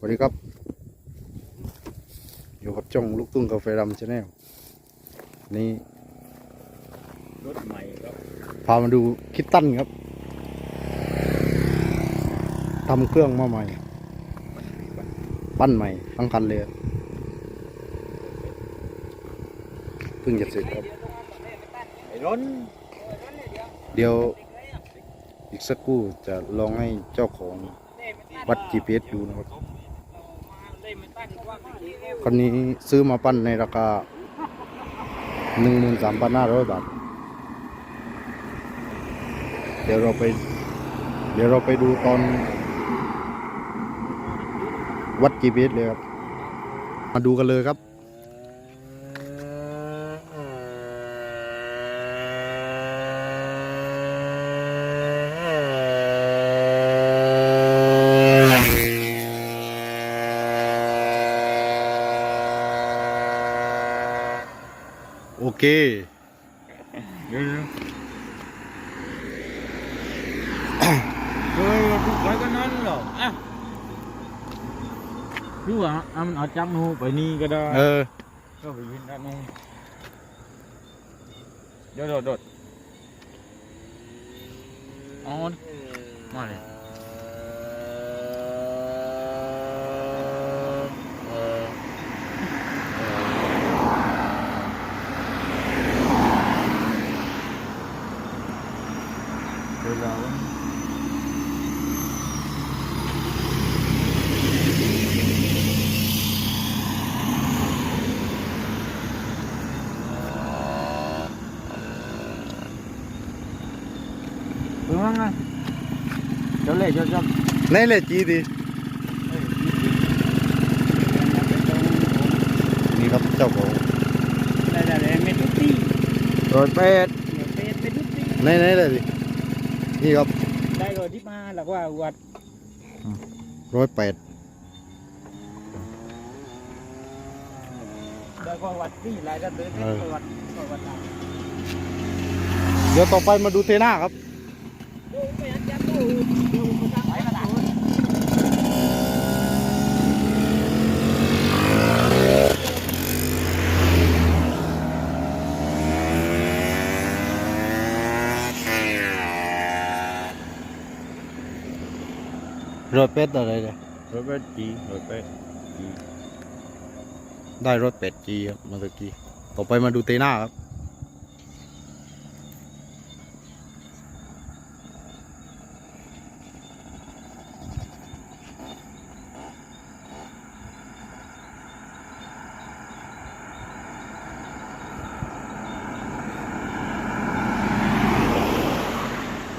สวัสดีครับ อยู่กับจ้องลูกตุ้งกาแฟดำชาแนลนี่รถใหม่ครับ พามาดูคิตตันครับทำเครื่องมาใหม่ ปั้นใหม่ทั้งคันเลยครับเพิ่งจะเสร็จครับไอ้ร้นเดี๋ยวอีกสักครู่จะลองให้เจ้าของวัด GPS ดูนะครับ คันนี้ซื้อมาปั้นในราคา13,500บาท เดี๋ยวเราไป เดี๋ยวเราไปดูตอนวัดกีเบสเลยครับ มาดูกันเลยครับ เคเดี๋ยวเฮ้ยทุกไว้ก็นั้นเหรออะดูอะอะมันเอาจับนูไปนี่ก็ได้เออก็ไปยินด้านนู้นเดี๋ยวโดดโดดเออนมาเลย เดี๋ยวเราเพิ่งว่าไงเจ้าเล่ห์เจ้าเจ้าในเลยจีดี นี่ครับเจ้าของได้ได้ได้เม็ดตุ๊ตี้รถเป็ดเม็ดเป็ดเป็นตุ๊ตี้ในในเลยดินี่ครับได้โรยที่มาแล้วว่าวัดร้อยแปดได้ก็วัดที่รายได้เลยก็วัดก็วัดตามเดี๋ยวต่อไปมาดูเทน่าครับ ดูไปอันจับดูดูมาตั้งไหนมาตั้ง รถเป็ดอะไรเนี่ยรถเป็ดจีรถเป็ดจีได้รถเป็ดจีครับเมื่อกี้ต่อไปมาดูเทน่าครับ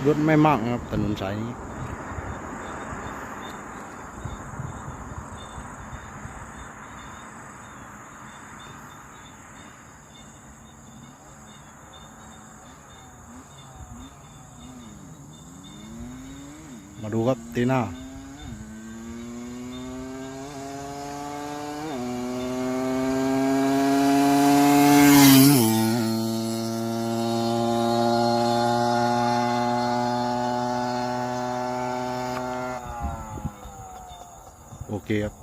รถไม่มากนะครับถนนสายนี้ มาดูครับตีหน้าโอเคครับ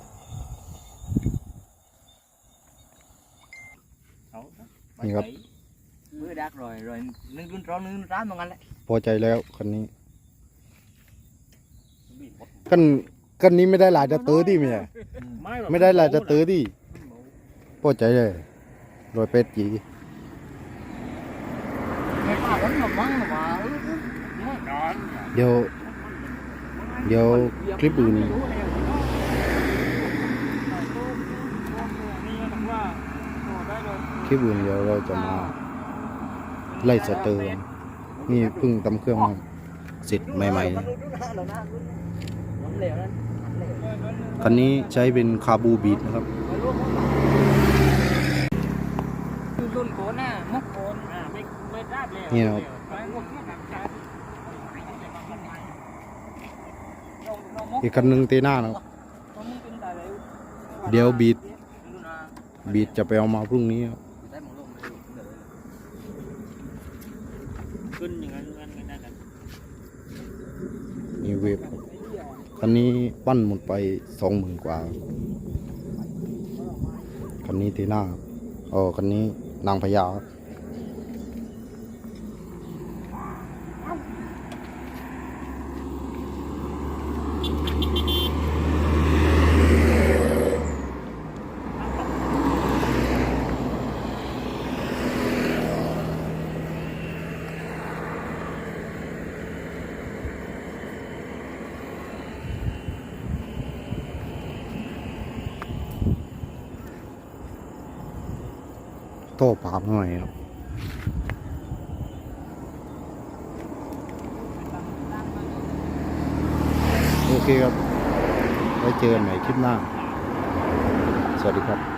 เอานี่ครับมือดักรอยรอยนึงรุ่นร้อนนึงรุ่นร้านเหมือนกันแหละพอใจแล้วคันนี้ กันกันนี้ไม่ได้หลายจะเตอดิเมียไม่ได้หลายจะเตอดิพอใจเลยรอยเป็ดจีไม่ป้าวันหนอกมั้งหรอวะเดี๋ยวเดี๋ยวคลิปอื่นคลิปอื่นเดี๋ยวเราจะมาไล่สเตอร์กันนี่เพิ่งทำเครื่องมาเสร็จใหม่ๆ นะคันนี้ใช้เป็นคาบูบีดนะครับ คือรุ่นโกนน่ะมุกโกนอ่าไม่ไม่ได้เลยนี่นะครับไปพวกที่หนักใจอีกคันหนึ่งเตน่านะครับ เดี๋ยวบีดบีดจะไปเอามาพรุ่งนี้ครับขึ้นอย่างนั้นงั้นงั้นนั่นนี่เวฟ คันนี้ปั้นหมดไปสองหมื่นกว่า คันนี้ทีหน้าโอ้คันนี้นางพญาครับ โต้ปามหน่อยครับโอเคครับไว้เจอกันใหม่คลิปหน้า สวัสดีครับ